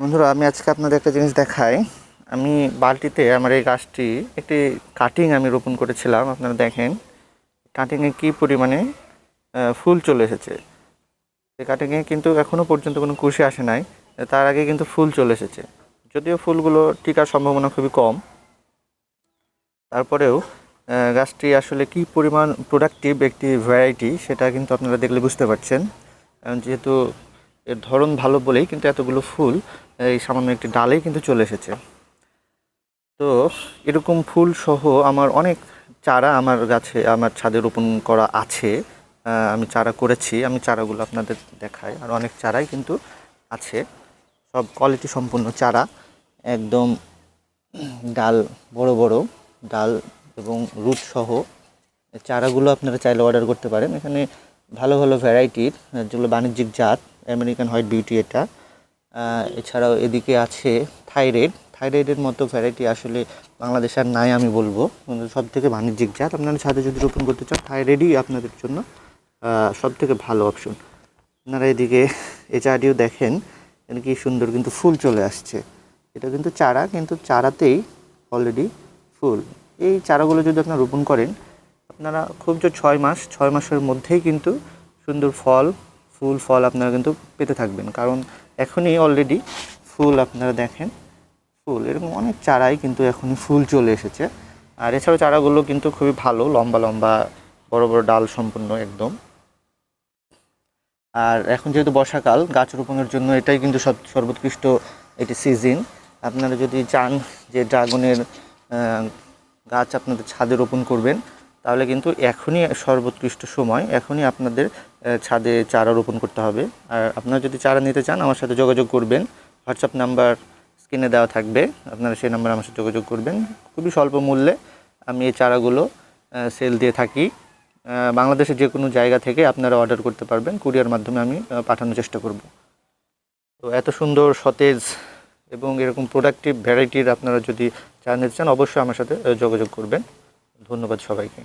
বন্ধুরা, আমি আজকে আপনাদের একটা জিনিস দেখাই। আমি বালতিতে আমার এই গাছটি একটি কাটিং আমি রোপণ করেছিলাম, আপনারা দেখেন। কাটিংয়ে কী পরিমাণে ফুল চলে এসেছে। এই কাটিংয়ে কিন্তু এখনও পর্যন্ত কোনো কুশি আসে নাই, তার আগে কিন্তু ফুল চলে এসেছে। যদিও ফুলগুলো টিকার সম্ভাবনা খুবই কম। তারপরেও গাছটি আসলে কী পরিমাণ প্রোডাক্টিভ একটি ভ্যারাইটি সেটা কিন্তু আপনারা দেখলে বুঝতে পারছেন। যেহেতু এর ধরন ভালো বলেই কিন্তু এতগুলো ফুল, এই সামান্য একটি ডালেই কিন্তু চলে এসেছে। তো এরকম ফুল সহ আমার অনেক চারা আমার গাছে, আমার ছাদে রোপণ করা আছে। আমি চারা করেছি, আমি চারাগুলো আপনাদের দেখাই। আর অনেক চারাই কিন্তু আছে, সব কোয়ালিটি সম্পূর্ণ চারা। একদম ডাল বড় বড়, ডাল এবং রুট সহ। চারাগুলো আপনারা চাইলে অর্ডার করতে পারেন। এখানে ভালো ভালো ভ্যারাইটির, যেগুলো বাণিজ্যিক জাত, আমেরিকান হোয়াইট বিউটি এটা। এছাড়াও এদিকে আছে থাইরয়েড। থাইরয়েডের মতো ভ্যারাইটি আসলে বাংলাদেশ আর নাই আমি বলব। সব থেকে বাণিজ্যিক জাত, আপনারা ছাদে যদি রোপণ করতে চান, থাইরয়েডই আপনাদের জন্য সব থেকে ভালো অপশন আপনারা এদিকে চারাটিও দেখেন এখানে কি সুন্দর কিন্তু ফুল চলে আসছে। এটা কিন্তু চারা, কিন্তু চারাতেই অলরেডি ফুল। এই চারাগুলো যদি আপনারা রোপণ করেন আপনারা খুব যে ছয় মাস, ছয় মাসের মধ্যেই কিন্তু সুন্দর ফল, ফুল ফল আপনারা কিন্তু পেতে থাকবেন। কারণ এখনই অলরেডি ফুল আপনারা দেখেন, ফুল, এরকম অনেক চারাই কিন্তু এখনই ফুল চলে এসেছে। আর এছাড়াও চারাগুলো কিন্তু খুবই ভালো, লম্বা লম্বা, বড় বড় ডাল সম্পূর্ণ একদম। আর এখন যেহেতু বর্ষাকাল, গাছ রোপণের জন্য এটাই কিন্তু সর্বোৎকৃষ্ট এটি সিজন আপনারা যদি চান যে ড্রাগনের গাছ আপনাদের ছাদে রোপণ করবেন তাহলে কিন্তু এখনই সর্বোৎকৃষ্ট সময়, এখনই আপনাদের ছাদে চারা রোপণ করতে হবে। আর আপনারা যদি চারা নিতে চান, আমার সাথে যোগাযোগ করবেন। হোয়াটসঅ্যাপ নাম্বার স্ক্রিনে দেওয়া থাকবে। আপনারা সেই নাম্বারে আমার সাথে যোগাযোগ করবেন। খুবই স্বল্প মূল্যে আমি এই চারাগুলো সেল দিয়ে থাকি। বাংলাদেশের যে কোনো জায়গা থেকে আপনারা অর্ডার করতে পারবেন। কুরিয়ার মাধ্যমে আমি পাঠানোর চেষ্টা করব। তো এত সুন্দর, সতেজ এবং এরকম প্রোডাক্টিভ ভ্যারাইটির আপনারা যদি চা নিতে চান, অবশ্যই আমার সাথে যোগাযোগ করবেন। ধন্যবাদ সবাইকে।